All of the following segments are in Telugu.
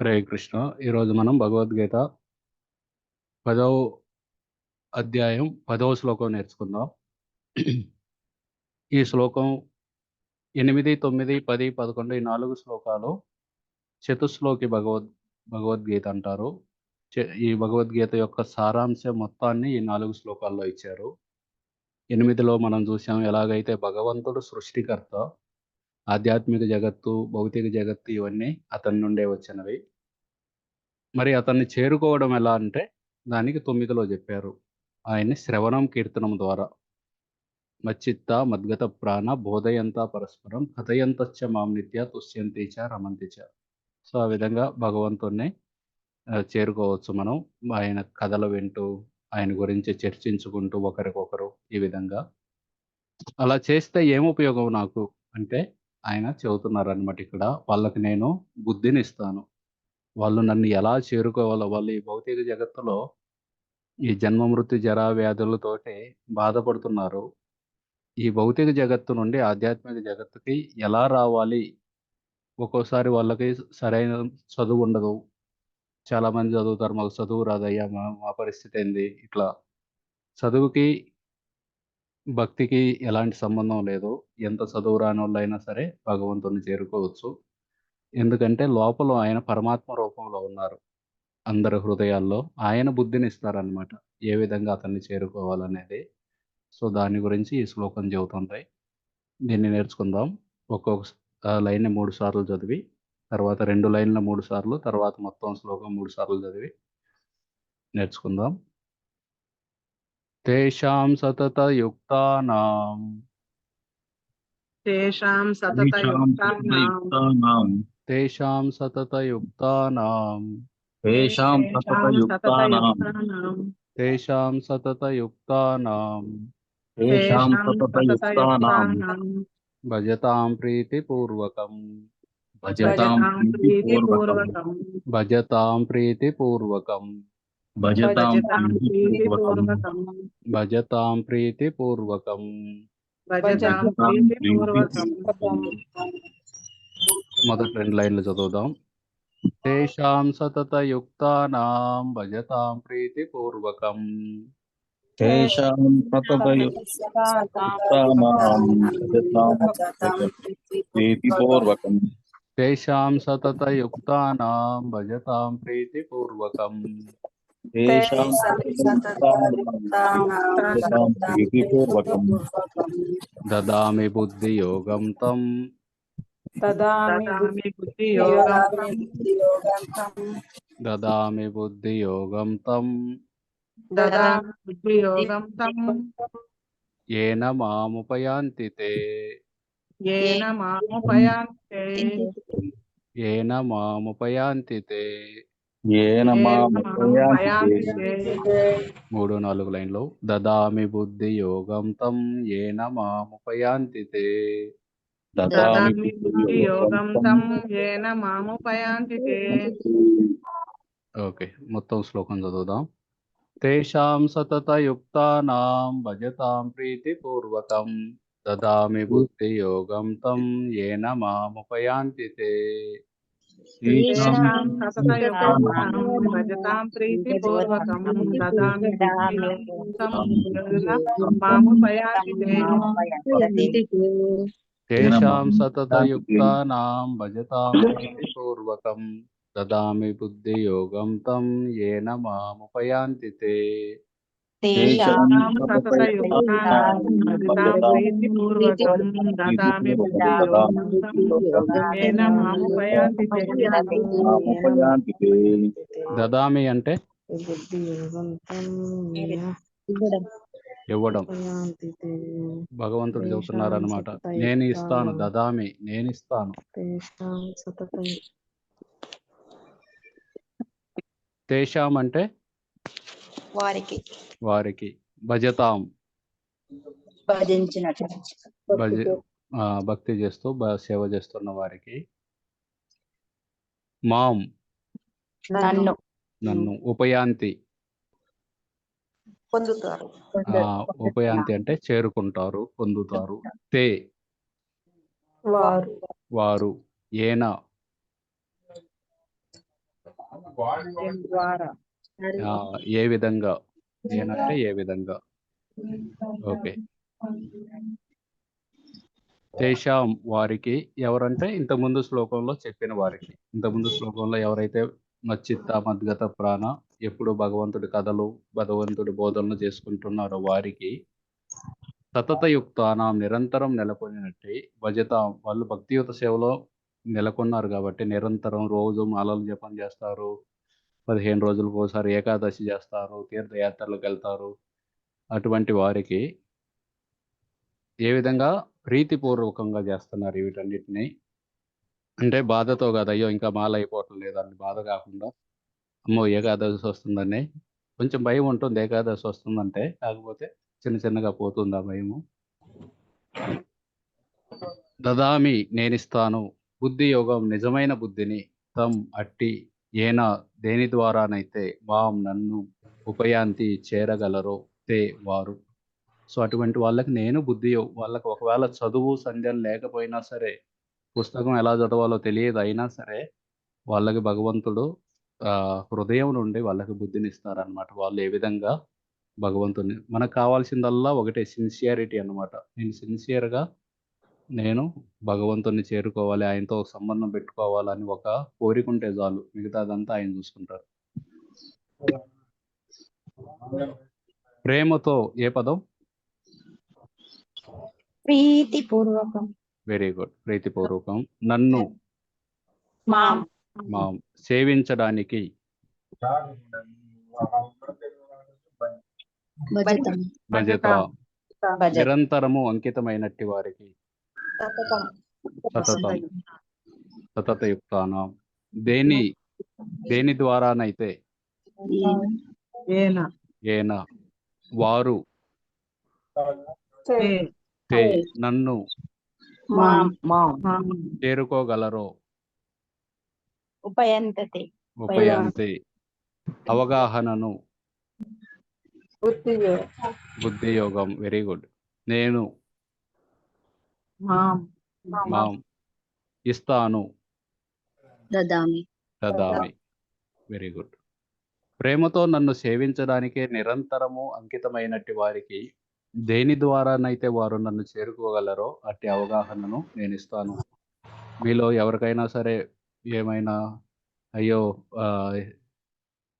హరే కృష్ణ. ఈరోజు మనం భగవద్గీత పదవ అధ్యాయం పదవ శ్లోకం నేర్చుకుందాం. ఈ శ్లోకం ఎనిమిది తొమ్మిది పది పదకొండు ఈ నాలుగు శ్లోకాలు చతుశ్లోకి భగవద్ భగవద్గీత అంటారు. ఈ భగవద్గీత యొక్క సారాంశం మొత్తాన్ని ఈ నాలుగు శ్లోకాల్లో ఇచ్చారు. ఎనిమిదిలో మనం చూసాం ఎలాగైతే భగవంతుడు సృష్టికర్త ఆధ్యాత్మిక జగత్తు భౌతిక జగత్తు ఇవన్నీ అతని నుండే వచ్చినవి. మరి అతన్ని చేరుకోవడం ఎలా అంటే దానికి తొమ్మిదిలో చెప్పారు. ఆయన్ని శ్రవణం కీర్తనం ద్వారా. మచ్చిత్త మద్గత ప్రాణ బోధయంత పరస్పరం కథయంతచ్చ మాం నిత్య తుష్యంతి రమంతి చ. సో ఆ విధంగా భగవంతుణ్ణి చేరుకోవచ్చు మనం. ఆయన కథలు వింటూ ఆయన గురించి చర్చించుకుంటూ ఒకరికొకరు ఈ విధంగా. అలా చేస్తే ఏం ఉపయోగం నాకు అంటే ఆయన చెబుతున్నారు అనమాట ఇక్కడ. వాళ్ళకి నేను బుద్ధిని ఇస్తాను వాళ్ళు నన్ను ఎలా చేరుకోవాలో వాళ్ళు ఈ భౌతిక జగత్తులో ఈ జన్మ మృత్యు జరా వ్యాధులతోటి బాధపడుతున్నారు. ఈ భౌతిక జగత్తు నుండి ఆధ్యాత్మిక జగత్తుకి ఎలా రావాలి? ఒక్కోసారి వాళ్ళకి సరైన చదువు ఉండదు. చాలా మంది చదువుతారు మాకు చదువు రాదయ్యా మా మా పరిస్థితి ఏంది? ఇట్లా చదువుకి భక్తికి ఎలాంటి సంబంధం లేదు. ఎంత చదువు రాని వాళ్ళైనా సరే భగవంతుని చేరుకోవచ్చు. ఎందుకంటే లోపల ఆయన పరమాత్మ రూపంలో ఉన్నారు. అందరి హృదయాల్లో ఆయన బుద్ధిని ఇస్తారనమాట ఏ విధంగా అతన్ని చేరుకోవాలనేది. సో దాని గురించి ఈ శ్లోకం చెబుతుంటాయి. దీన్ని నేర్చుకుందాం. ఒక్కొక్క లైన్ని మూడు సార్లు చదివి తర్వాత రెండు లైన్ల మూడు సార్లు తర్వాత మొత్తం శ్లోకం మూడు సార్లు చదివి నేర్చుకుందాం. తేషాం సతత యుక్తానాం తేషాం తేషాం సతతయుక్తానాం సతతయుక్తానాం తేషాం సతత యుక్తానాం తేషాం సతతయుక్తానాం తేషాం సతత యుక్తానాం తేషాం సతతయుక్తానాం భజతాం ప్రీతిపూర్వకం భజతాం ప్రీతిపూర్వకం. మొదటి రెండు లైన్లు చదువుదాం. తేషాం సతతయుక్తానాం భజతాం ప్రీతిపూర్వకం. తేషాం సతతయుక్తానాం భజతాం ప్రీతిపూర్వకం. తేషాం సతతయుక్తానాం భజతాం ప్రీతిపూర్వకం. భజతాం ప్రీతిపూర్వకం దదామి బుద్ధియోగం తం తదామి బుద్ధియోగం దదామి బుద్ధియోగం తం దదామి బుద్ధియోగం తం ఏన మాముపయాంతి తే ఏన మాముపయాంతే ఏన మాముపయాంతి తే ఏన మాముపయాంతే మూడు నాలుగు లైన్లు. దదామి తం ఏన మాముపయాంతి తే ఏన మాముపయాంతి ఓకే మొత్తం శ్లోకం చదువుదాం. తేషాం సతతయుక్తానాం భజతాం ప్రీతిపూర్వకం. దదామి తం ఏన మాముపయాంతి తే ఏన మాముపయాంతి తే తేషాం సతతయుక్తానాం భజతాం ప్రీతిపూర్వకం దదామి బుద్ధియోగం తం ఏన మాముపయాంతి తే. తేషాం సతతయుక్తానాం భజతాం ప్రీతిపూర్వకం దదామి బుద్ధియోగం దదామి అంటే ఇవ్వడం. భగవంతుడు చెబుతున్నారు అనమాట నేను ఇస్తాను దదామి నేను ఇస్తాను. తేషాం అంటే వారికి వారికి భజతాం. భజించినట్లు భజ ఆ, భక్తి చేస్తూ సేవ చేస్తున్న వారికి మాం నన్ను నన్ను ఉపయాంతి. పొందుతారు. ఆ, ఉపయాంతి అంటే చేరుకుంటారు పొందుతారు. తే వారు వారు ఏన ద్వారా ఆ, ఏ విధంగా? ఏనంటే ఏ విధంగా? ఓకే. తేషాం వారికి ఎవరంటే ఇంతకుముందు శ్లోకంలో చెప్పిన వారికి. ఇంతకుముందు శ్లోకంలో ఎవరైతే మచ్చిత్త మద్గత ప్రాణ ఎప్పుడు భగవంతుడి కథలు భగవంతుడి బోధనలు చేసుకుంటున్నారో వారికి సతతయుక్తానం నిరంతరం నెలకొనినట్టు భజతాం వాళ్ళు భక్తియుత సేవలో నెలకొన్నారు కాబట్టి నిరంతరం రోజు మాలలు జపం చేస్తారు. పదిహేను రోజులకు ఒకసారి ఏకాదశి చేస్తారు తీర్థయాత్రలకు వెళ్తారు అటువంటి వారికి ఏ విధంగా ప్రీతిపూర్వకంగా చేస్తున్నారు వీటన్నిటిని? అంటే బాధతో కాదు అయ్యో ఇంకా మాల అయిపోవటం లేదని బాధ కాకుండా అమ్మో ఏకాదశి వస్తుందని కొంచెం భయం ఉంటుంది ఏకాదశి వస్తుందంటే కాకపోతే చిన్న చిన్నగా పోతుంది ఆ భయము. దదామి నేనిస్తాను బుద్ధి యోగం నిజమైన బుద్ధిని తం అట్టి ఏన దేని ద్వారానైతే మాం నన్ను ఉపయాంతి చేరగలరో తే వారు. సో అటువంటి వాళ్ళకి నేను బుద్ధి వాళ్ళకి ఒకవేళ చదువు సంధ్యం లేకపోయినా సరే పుస్తకం ఎలా చదవాలో తెలియదు అయినా సరే వాళ్ళకి భగవంతుడు ఆ హృదయం నుండి వాళ్ళకి బుద్ధినిస్తారనమాట వాళ్ళు ఏ విధంగా భగవంతుని మనకు కావాల్సిందల్లా ఒకటే సిన్సియారిటీ అన్నమాట. నేను సిన్సియర్గా నేను భగవంతుని చేరుకోవాలి ఆయనతో సంబంధం పెట్టుకోవాలని ఒక కోరిక ఉంటే చాలు. మిగతాదంతా ఆయన చూసుకుంటారు. ప్రేమతో ఏ పదం? ప్రీతిపూర్వకం. వెరీ గుడ్ ప్రీతిపూర్వకం. నన్ను మాం సేవించడానికి నిరంతరము అంకితమైనట్టి వారికి సతతం. సతతం. సతతయుక్తానం. దేని దేని ద్వారానైతే? ఏన. ఏన. వారు. తే. తే. నన్ను. మాం. మాం. చేరుకోగలరో? ఉపయంతతే. ఉపయాంతి. అవగాహనను. బుద్ధి బుద్ధి యోగం వెరీ గుడ్. నేను. మాం. ఇస్తాను. దదామి. దదామి. Very good. ప్రేమతో నన్ను సేవించడానికే నిరంతరము అంకితమైనట్టి వారికి దేని ద్వారానైతే వారు నన్ను చేరుకోగలరో అట్టి అవగాహనను నేను ఇస్తాను. మీలో ఎవరికైనా సరే ఏమైనా అయ్యో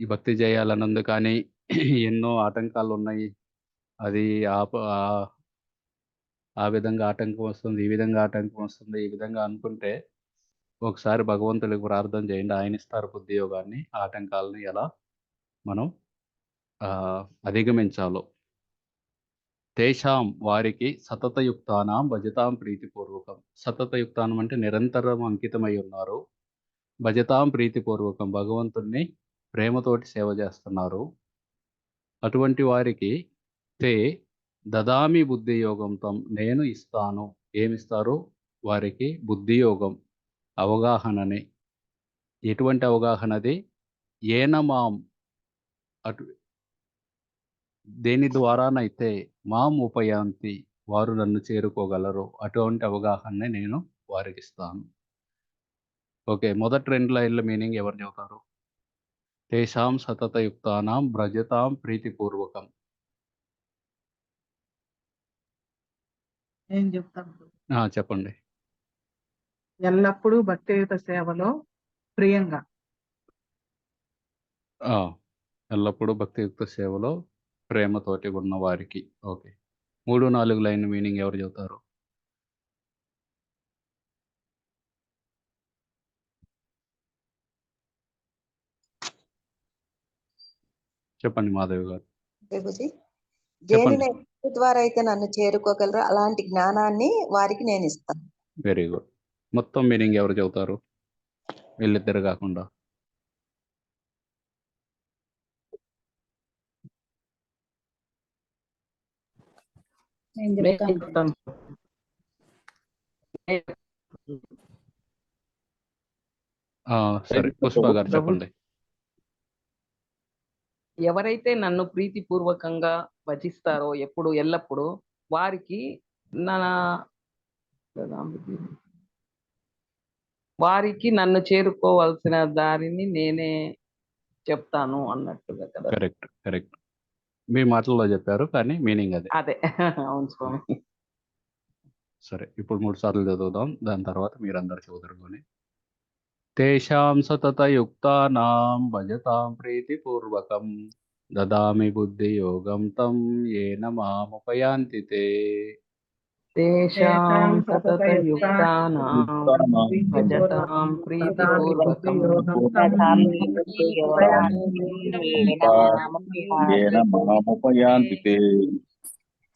ఈ భక్తి చేయాలని ఉంది కానీ ఎన్నో ఆటంకాలు ఉన్నాయి అది ఆ- ఆ విధంగా ఆటంకం వస్తుంది ఈ విధంగా ఆటంకం వస్తుంది ఈ విధంగా అనుకుంటే ఒకసారి భగవంతుడికి ప్రార్థన చేయండి. ఆయన ఇస్తారు బుద్ధియోగాన్ని ఆటంకాలని ఎలా మనం అధిగమించాలో. తేషాం వారికి సతతయుక్తానాం భజతాం ప్రీతిపూర్వకం. సతతయుక్తానం అంటే నిరంతరం అంకితమై ఉన్నారు. భజతాం ప్రీతిపూర్వకం భగవంతుణ్ణి ప్రేమతోటి సేవ చేస్తున్నారు. అటువంటి వారికి తే దదామి బుద్ధి యోగంతో నేను ఇస్తాను. ఏమిస్తారు? వారికి బుద్ధి యోగం అవగాహనని. ఎటువంటి అవగాహనది? ఏన మాం అటు దేని ద్వారానైతే మాం ఉపయాంతి వారు నన్ను చేరుకోగలరు అటువంటి అవగాహననే నేను వారికి ఇస్తాను. ఓకే మొదటి రెండు లైన్ల మీనింగ్ ఎవరు చెబుతారు? తేషాం సతతయుక్తానాం భ్రజతాం ప్రీతిపూర్వకం. ఏం చెప్తాను చెప్పండి. ఎల్లప్పుడూ భక్తియుత సేవలో ప్రియంగా. ఆ, ఎల్లప్పుడూ భక్తియుక్త సేవలో ప్రేమతోటి ఉన్న వారికి ఓకే. మూడు నాలుగు లైన్ మీనింగ్ ఎవరు చెబుతారు? చెప్పండి మాధవి గారు. ద్వారా అయితే నన్ను చేరుకోగలరో అలాంటి జ్ఞానాన్ని వారికి నేను ఇస్తాను. వెరీ గుడ్ మొత్తం మీనింగ్ ఎవరు చెబుతారు? వీళ్ళిద్దరు కాకుండా. సరే పుష్ప గారు చెప్పండి. ఎవరైతే నన్ను ప్రీతిపూర్వకంగా భజిస్తారో ఎప్పుడు ఎల్లప్పుడూ వారికి నా వారికి నన్ను చేరుకోవాల్సిన దారిని నేనే చెప్తాను అన్నట్టుగా కదా. Correct correct. మీ మాటల్లో చెప్పారు కానీ మీనింగ్ అదే. అదే. అవును స్వామి. సరే ఇప్పుడు మూడు సార్లు చదువుదాం. దాని తర్వాత మీరందరు చదువుకొని తేషాం సతతయుక్తానాం భజతాం ప్రీతిపూర్వకం దదామి బుద్ధి యోగం తం ఏన మాముపయాంతి తే తేషాం సతతయుక్తానాం భజతాం ప్రీతిపూర్వకం ఏన మాముపయాంతి తే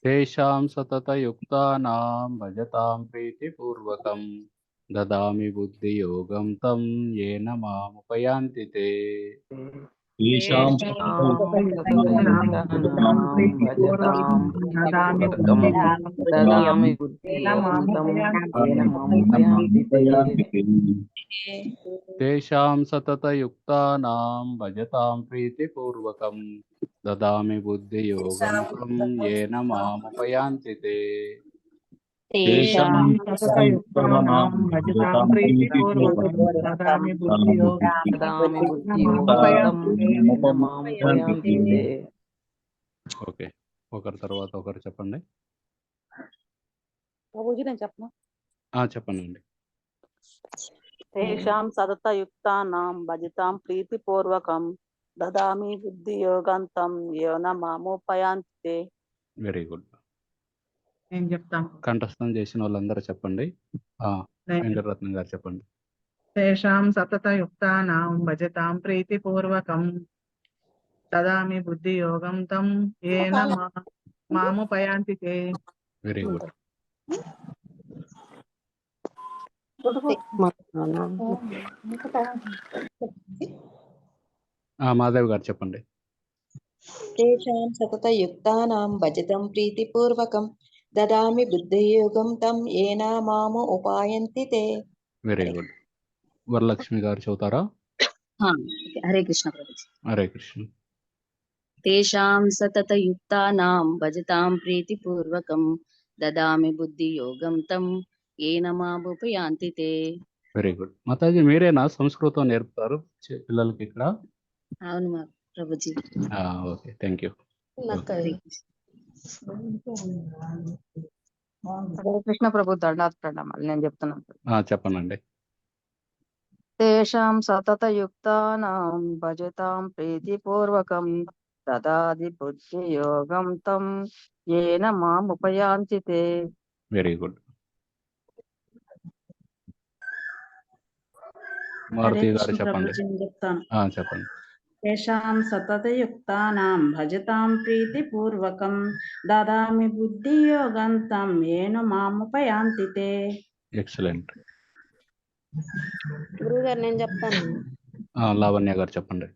తేషాం సతతయుక్తానాం భజతాం ప్రీతిపూర్వకం దదామి బుద్ధి యోగం తం ఏన మాముపయాంతి తే తేషాం దదామి బుద్ధి యోగం ఏన మాముపయాంతి తే. తేషాం సతతయుక్తానాం ఓకే. ఒకరి తర్వాత ఒకరు చెప్పండి. ప్రభుజీ నేను చెప్పను? ఆ చెప్పండి తేషాం సతతయుక్తానాం భజితాం ప్రీతిపూర్వకం దదామి బుద్ధి యోగంతం యోన మామోపయాంతే వెరీ గుడ్. నేను చెప్తాను కంఠస్థం చేసిన వాళ్ళందరూ చెప్పండి. ఆ వెంకటరత్నం గారు చెప్పండి. తేషాం సతతయుక్తానాం భజతాం ప్రీతిపూర్వకం. దదామి బుద్ధియోగం తం ఏన మా- మాముపయాంతి తే వెరీ గుడ్. ఆ మాధవ్ గారు చెప్పండి. తేషాం సతతయుక్తానాం భజతం ప్రీతిపూర్వకం. దదామి బుద్ధియోగం తం ఏన మాము ఉపాయంతి తే. వెరీ గుడ్ వరలక్ష్మి గారు చదువుతారా? హా, హరే కృష్ణ ప్రభుజీ. హరే కృష్ణ. తేషాం సతతయుక్తానాం భజతాం ప్రీతిపూర్వకం దదామి బుద్ధి యోగం తం ఏన మాముపయాంతి తే. వెరీ గుడ్ మాతాజీ మీరేనా సంస్కృతం నేర్పుతారు పిల్లలకి ఇక్కడ? అవును మా Prabhuji. Okay. Thank you Krishna. Hare Krishna ప్రభు దండాత్ ప్రణామాలు నేను చెప్తున్నాను. చెప్పనండి. తేషాం సతతయుక్తానాం భజతాం ప్రీతిపూర్వకం దదాది బుద్ధి యోగం తం ఏన మాముపయాంతి వెరీ గుడ్ మారుతి గారు చెప్పండి. చెప్తాను. ఆ, చెప్పండి. తేషాం సతతయుక్తానాం భజతాం ప్రీతిపూర్వకం దదామి బుద్ధియోగం తం ఏను మాముపయాంతి తే ఎక్సలెంట్ గురుగారు నేను చెప్తాను. లావణ్య గారు చెప్పండి.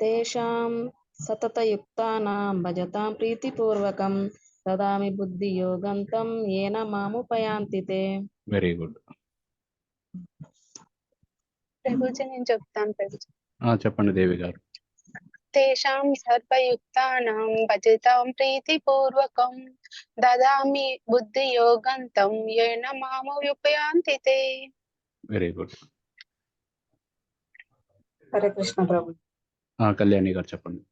తేషాం సతతయుక్తానాం భజతాం ప్రీతిపూర్వకం దదామి బుద్ధి యోగం తం ఏన మాముపయాంతి తే। వెరీ గుడ్ ప్రభుజీ నేను చెప్తాను ప్రభుజీ। చెప్పండి దేవి గారు. తేషాం సర్వయుక్తానాం భజతాం ప్రీతిపూర్వకం దదామి బుద్ధి యోగంతం ఏన మామోపయాంతి తే వెరీ గుడ్ హరే కృష్ణ ప్రభు. కళ్యాణి గారు చెప్పండి.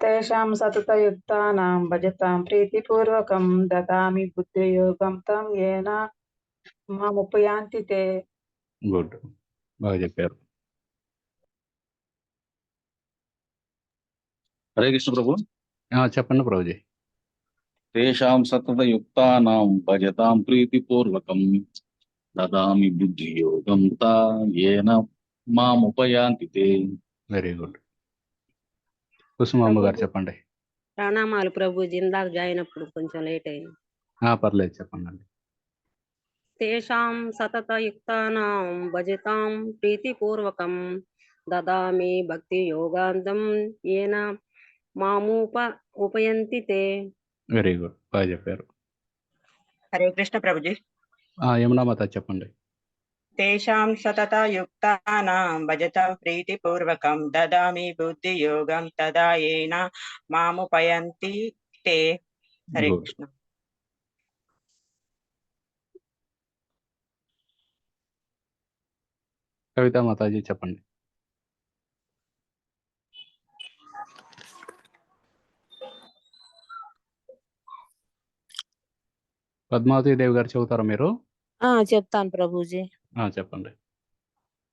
తేషాం సతతయుక్తానాం భజతాం ప్రీతిపూర్వకం దదామి బుద్ధియోగం తం ఏన మాముపయాంతి తే గుడ్ బాగా చెప్పారు. హరే కృష్ణ ప్రభు. ఆ, చెప్పండి ప్రభుజీ. తేషాం సతతయుక్తానాం భజతాం ప్రీతిపూర్వకం దదామి బుద్ధియోగం తా ఏన మాముపయాంతి తే. వెరీ గుడ్ కుసుమాంబ గారు చెప్పండి. ప్రణామాలు ప్రభుజీ ఇందాక జాయిన్ అప్పుడు కొంచెం లేట్ అయింది పర్లేదు చెప్పండి తేషాం సతతయుక్తానాం భజతాం ప్రీతిపూర్వకం దదామి భక్తి యోగాంతం ఏన మామూప ఉపయంతి తే. Very good. బాగా చెప్పారు. హరే కృష్ణ ప్రభుజీ. ఆ, యమునా మాత చెప్పండి. తేషాం సతతయుక్తానాం భజతాం ప్రీతిపూర్వకం దదామి బుద్ధియోగం తదా ఏన మాముపయంతి తే. హరే Good. కృష్ణ. కవిత మాతాజీ చెప్పండి. పద్మావతి దేవి గారు చెబుతారా మీరు? ఆ చెప్తాను ప్రభుజీ. ఆ, చెప్పండి.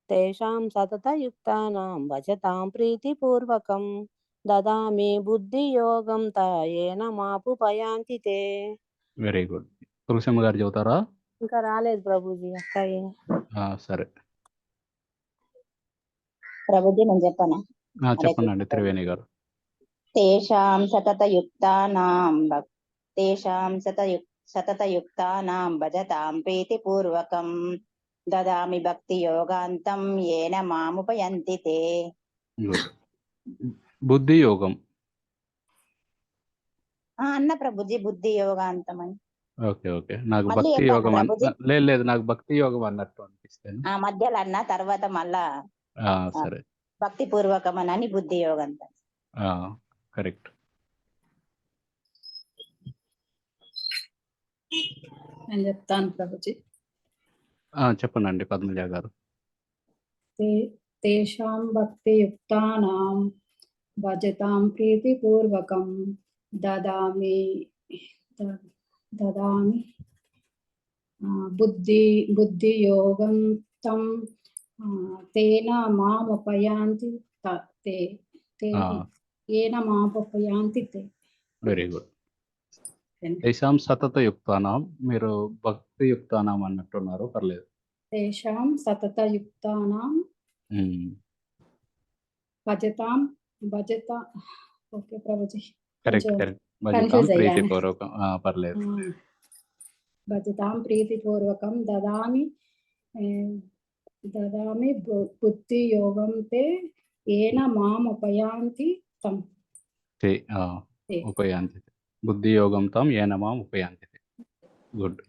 తేషాం సతతయుక్తానాం భజతాం ప్రీతిపూర్వకం దదామి బుద్ధి యోగం తాయేన మాపు పయాంతి తే. Very good. తులసిమ్మ గారు చెబుతారా? ఇంకా రాలేదు ప్రభుజీ అక్కయ్య ఆ, సరే. ప్రభుజీ నేను చెప్పాను? ఆ, చెప్పండి త్రివేణి గారు. తేషాం సతతయుక్తానాం భక్- తేషాం సతయు సతతయుక్తానాం భజతాం ప్రీతిపూర్వకం. దదామి భక్తి యోగాంతం ఏన మాముపయంతి తే. బుద్ధి యోగం అన్న ప్రభుజీ బుద్ధి యోగాంతం అని ఓకే ఓకే. నాకు భక్తి యోగం? లేదు లేదు నాకు భక్తి యోగం అన్నట్టు అనిపిస్తాను ఆ మధ్యలో అన్న తర్వాత మళ్ళా సరే భక్తి పూర్వకం అని బుద్ధి యోగంతం కరెక్ట్. నేను చెప్తాను ప్రభుజీ. చెప్పండి పద్మజ గారు. తేషాం భక్తి యుక్తానాం భజతాం ప్రీతిపూర్వకం దదామి దదామి బుద్ధి బుద్ధియోగం తం తేన మామపయాంతి తే తేన మామపయాంతి తే. Very good. తేషాం సతత యుక్తానాం మీరు భక్తి యుక్తానాం అన్నట్టున్నారు పర్లేదు. తేషాం సతత యుక్తానాం భజతాం భజత ఓకే ప్రభుజీ. Correct correct. భజతాం ప్రీతిపూర్వకం. పర్లేదు. భజతాం ప్రీతి పూర్వకం దదామి దదామి బుద్ధి యోగం తే ఏన మాం ఉపయాంతి తం ఉపయాంతి బుద్ధి యోగం తం ఏనమాం ఉపయాంతి గుడ్.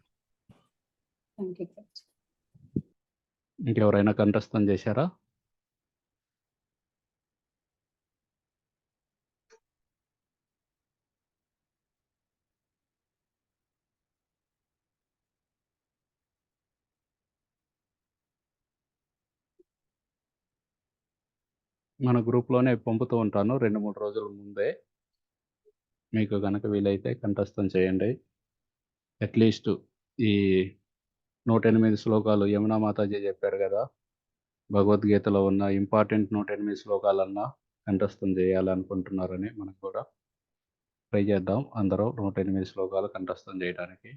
ఇంకెవరైనా కంఠస్థం చేశారా? మన గ్రూప్లోనే పంపుతూ ఉంటాను. రెండు మూడు రోజుల ముందే. మీకు కనుక వీలైతే కంఠస్థం చేయండి. అట్లీస్ట్ ఈ నూట ఎనిమిది శ్లోకాలు యమునా మాతాజీ చెప్పారు కదా భగవద్గీతలో ఉన్న ఇంపార్టెంట్ నూట ఎనిమిది శ్లోకాలన్నా కంఠస్థం చేయాలనుకుంటున్నారని మనకు కూడా ట్రై చేద్దాం. అందరూ నూట ఎనిమిది శ్లోకాలు కంఠస్థం చేయడానికి